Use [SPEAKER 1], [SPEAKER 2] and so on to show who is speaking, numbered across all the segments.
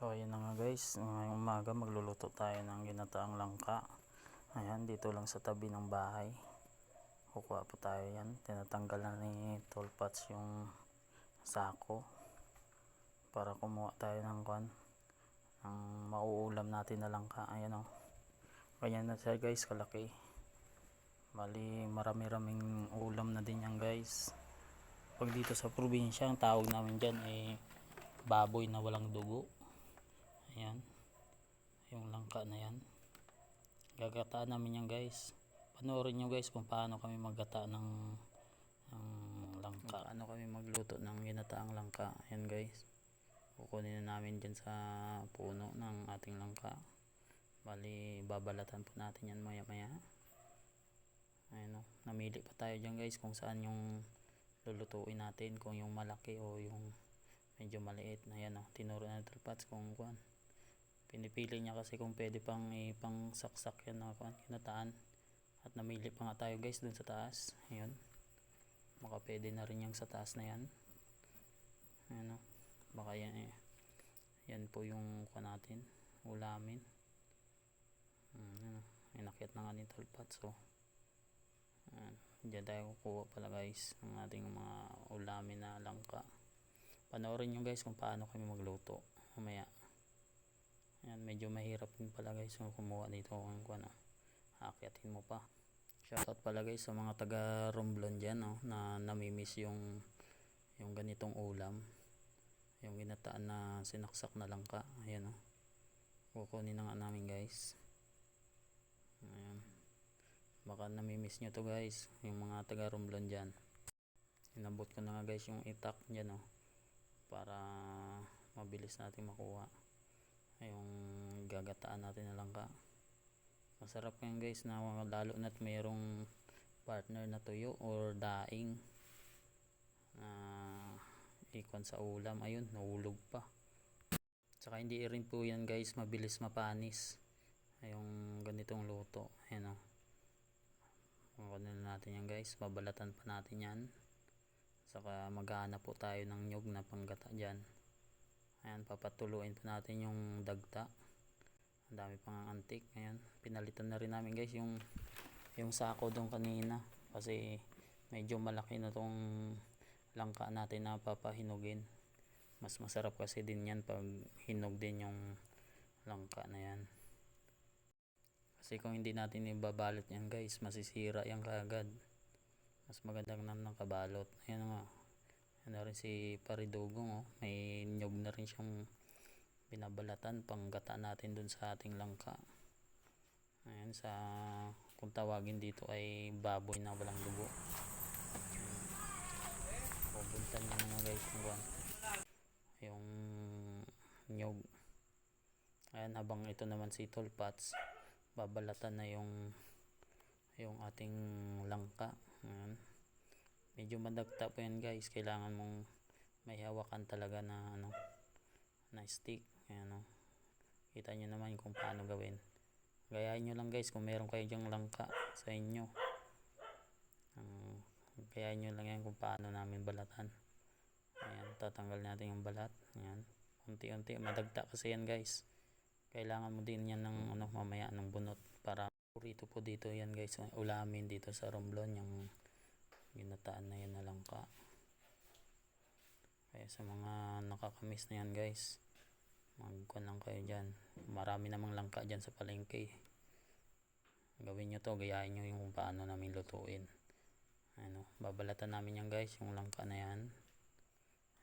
[SPEAKER 1] So ayun na nga guys, ngayong umaga magluluto tayo ng ginataang langka. Ayan, dito lang sa tabi ng bahay. Kukuha po tayo yan. Tinatanggal na ni Tolpats yung sako. Para kumuha tayo ng kwan. Ang mauulam natin na langka. Ayan o. Ganyan na siya guys, kalaki. Bali, marami-raming ulam na din yan guys. Pag dito sa probinsya, ang tawag namin dyan ay baboy na walang dugo. Ayan. Yung langka na yan. Gagataan namin yan guys. Panoorin nyo guys kung paano kami maggata ng, ng langka. Ano kami magluto ng ginataang langka. Ayan guys. Kukunin na namin dyan sa puno ng ating langka. Bali, babalatan po natin yan maya maya. Ayan o. Namili pa tayo dyan guys kung saan yung lulutuin natin. Kung yung malaki o yung medyo maliit. Ayan o. Tinuro na ito pats kung kuan. Pinipili niya kasi kung pwede pang ipang saksak yan na kuan. Kinataan. At namili pa nga tayo guys dun sa taas. Ayan. Baka pwede na rin yung sa taas na yan. Ayan o. Baka yan eh. Yan po yung kuan natin. Ulamin. Hmm, Ayan o. Inakit na nga ni Tolpat. So, Ayan. Diyan tayo kukuha pala guys ng ating mga ulamin na langka. Panoorin nyo guys kung paano kami magluto. Mamaya. Ayan, medyo mahirap din pala guys yung kumuha dito kung kuha na. Akyatin mo pa. Shoutout pala guys sa mga taga Romblon dyan no, na namimiss yung yung ganitong ulam. Yung ginataan na sinaksak na langka. Ayan o. Kukunin na nga namin guys. Ayan. Baka namimiss nyo to guys. Yung mga taga Romblon dyan. Inabot ko na nga guys yung itak dyan o. Para mabilis natin makuha. Gagataan natin na langka. Masarap yan guys na lalo na't mayroong partner na tuyo or daing na ikon sa ulam. Ayun, nahulog pa. Tsaka hindi rin po yan guys mabilis mapanis. Yung ganitong luto. Ayan o. Kukunin na natin yan guys. Babalatan pa natin yan. Saka maghahanap po tayo ng nyug na panggata dyan. Ayan, papatuluin pa natin yung dagta. Ang dami pang antik. Ayan, pinalitan na rin namin guys yung yung sako doon kanina. Kasi medyo malaki na tong langka natin na papahinugin. Mas masarap kasi din yan pag hinog din yung langka na yan. Kasi kung hindi natin ibabalot yan guys, masisira yan kaagad. Mas magandang na nakabalot. Ayan nga. Na rin si Paridugong oh. May nyog na rin siyang binabalatan pang gata natin dun sa ating langka. Ayan sa kung tawagin dito ay baboy na walang dugo. Pupuntan nyo na guys yung kuwan. Yung nyog. Ayan habang ito naman si Tolpats babalatan na yung yung ating langka. Ayan. Medyo madagta po yan guys. Kailangan mong may hawakan talaga na ano na stick. Ayan o. Kita nyo naman kung paano gawin. Gayahin nyo lang guys kung meron kayo dyang langka sa inyo. Um, gayahin nyo lang yan kung paano namin balatan. Ayan, tatanggal natin yung balat. Ayan. Unti-unti. Madagta kasi yan guys. Kailangan mo din yan ng ano, mamaya ng bunot para purito po dito yan guys. Ulamin dito sa Romblon yung ginataan na yan na langka. Kaya sa mga nakakamiss na yan guys, magkuhan lang kayo dyan. Marami namang langka dyan sa palengke. Gawin nyo to, gayahin nyo yung paano namin lutuin. Ano, babalatan namin yan guys, yung langka na yan.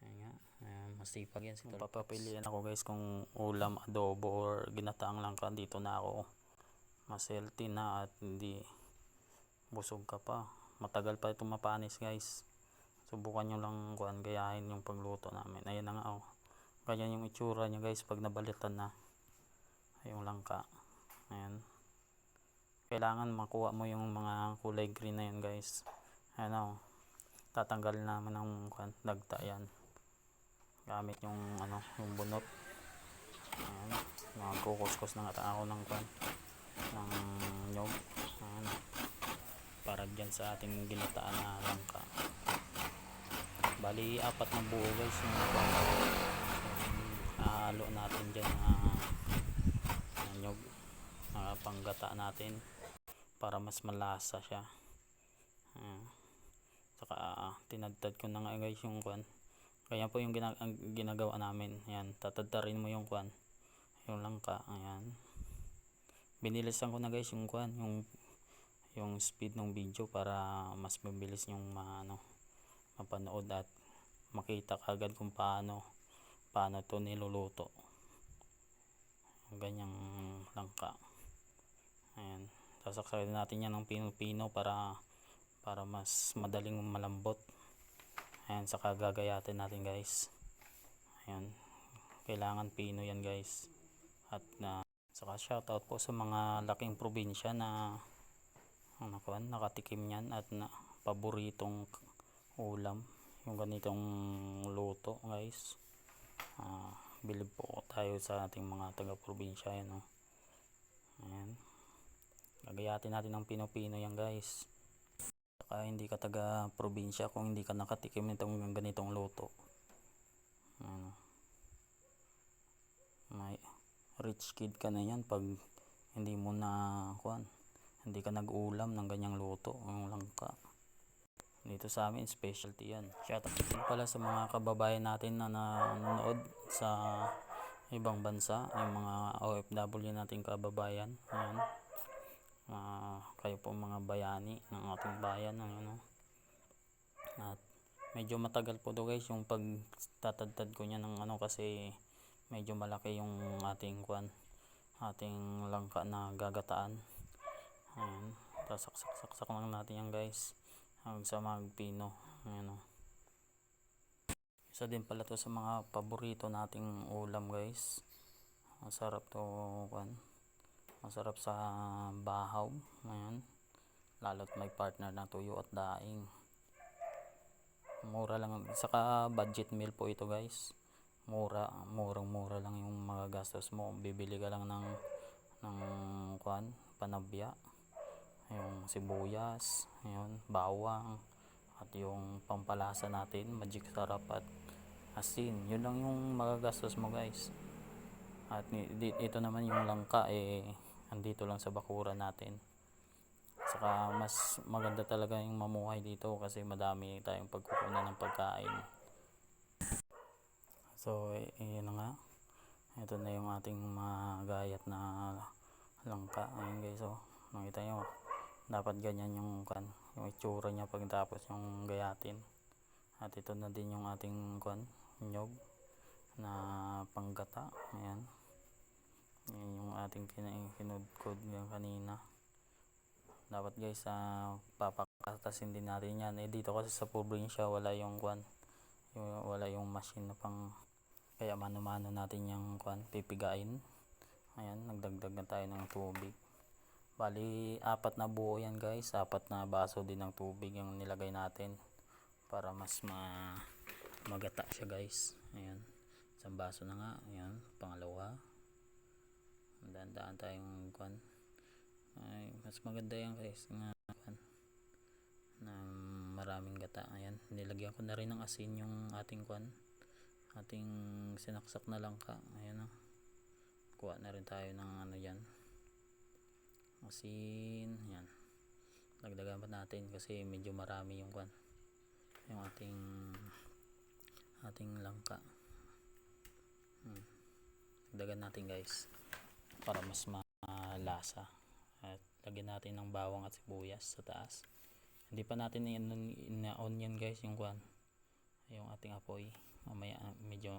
[SPEAKER 1] Ayan nga, ayan, masipag yan si Tol. Papapilian ako guys kung ulam, adobo or ginataang langka dito na ako. Mas healthy na at hindi busog ka pa. Matagal pa itong mapanis guys. Subukan nyo lang kuhan, gayahin yung pagluto namin. Ayan na nga oh. Ganyan yung itsura niya guys pag nabalitan na yung langka. Ayan. Kailangan makuha mo yung mga kulay green na yun guys. Ayan oh. Tatanggal naman ng kuhan, dagta yan. Gamit yung ano, yung bunot. Ayan. Magkukuskus na nga ako ng kuhan ng nyog. Ayan. Para dyan sa ating ginataan na langka. Bali, apat na buo guys yung, yung halo natin dyan na uh, nyog na panggata natin para mas malasa siya. Uh, saka ah, tinadtad ko na nga guys yung kwan. Kaya po yung gina- ang ginagawa namin. Yan tatadtarin mo yung kwan. Yung langka ayan. Binilisan ko na guys yung kwan yung yung speed ng video para mas mabilis yung maano mapanood at makita kagad kung paano paano to niluluto. Ang ganyang langka. Ayan. Sasaksayin natin yan ng pino-pino para para mas madaling malambot. Ayan saka gagayatin natin guys. Ayan. Kailangan pino yan guys. At na saka shoutout po sa mga laking probinsya na ano nakatikim yan at na paboritong ulam yung ganitong luto guys. Ah bilib po tayo sa ating mga taga probinsya yan oh. ayan. Gagayatin natin ng pino-pino yan guys. Saka hindi ka taga probinsya kung hindi ka nakatikim nitong ganitong luto. Ano may rich kid ka na yan pag hindi mo na kuan hindi ka nag-ulam ng ganyang luto. Ang langka dito sa amin specialty yan. Shoutout din pala sa mga kababayan natin na nanonood sa ibang bansa. Yung mga OFW nating kababayan. Ayan. Ah, kayo po mga bayani ng ating bayan. Ano at medyo matagal po to guys yung pagtatadtad ko niya ng ano kasi medyo malaki yung ating kwan ating langka na gagataan. Ayan. Sasaksak lang natin yan guys hanggang sa magpino ayan o. Isa din pala to sa mga paborito nating ulam guys. Ang sarap to kwan. Masarap sa bahaw ayan. Lalo't may partner na tuyo at daing. Mura lang. Saka budget meal po ito guys. Mura murang mura lang yung magagastos mo. Bibili ka lang ng ng kwan panabya yung sibuyas ayun bawang at yung pampalasa natin magic sarap at asin. Yun lang yung magagastos mo guys. At ito naman yung langka eh andito lang sa bakuran natin. Saka mas maganda talaga yung mamuhay dito kasi madami tayong pagkukunan ng pagkain. So eh, yun na nga. Ito na yung ating mga gayat na langka. Ayun guys oh. Nakita nyo dapat ganyan yung kan yung itsura niya pagtapos yung gayatin. At ito na din yung ating kan nyog na panggata ayan. Yan yung ating kinudkod kanina. Dapat guys uh, papakatasin din natin yan. Eh dito kasi sa probinsya wala yung kwan yung, wala yung machine na pang kaya mano-mano natin yung kwan pipigain. Ayan nagdagdag na tayo ng tubig bali apat na buo yan guys. Apat na baso din ng tubig yung nilagay natin para mas ma magata siya guys. Ayan. Isang baso na nga. Ayan. Pangalawa. Daan-daan tayong kwan. Ay mas maganda yan guys. Nga kwan. Na maraming gata. Ayan. Nilagyan ko na rin ng asin yung ating kwan. Ating sinaksak na langka. Ayan o kuha na rin tayo ng ano yan asin yan dagdagan pa natin kasi medyo marami yung kwan yung ating ating langka hmm. dagdagan natin guys para mas malasa at lagyan natin ng bawang at sibuyas sa taas hindi pa natin in-on yan guys yung kwan yung ating apoy mamaya medyo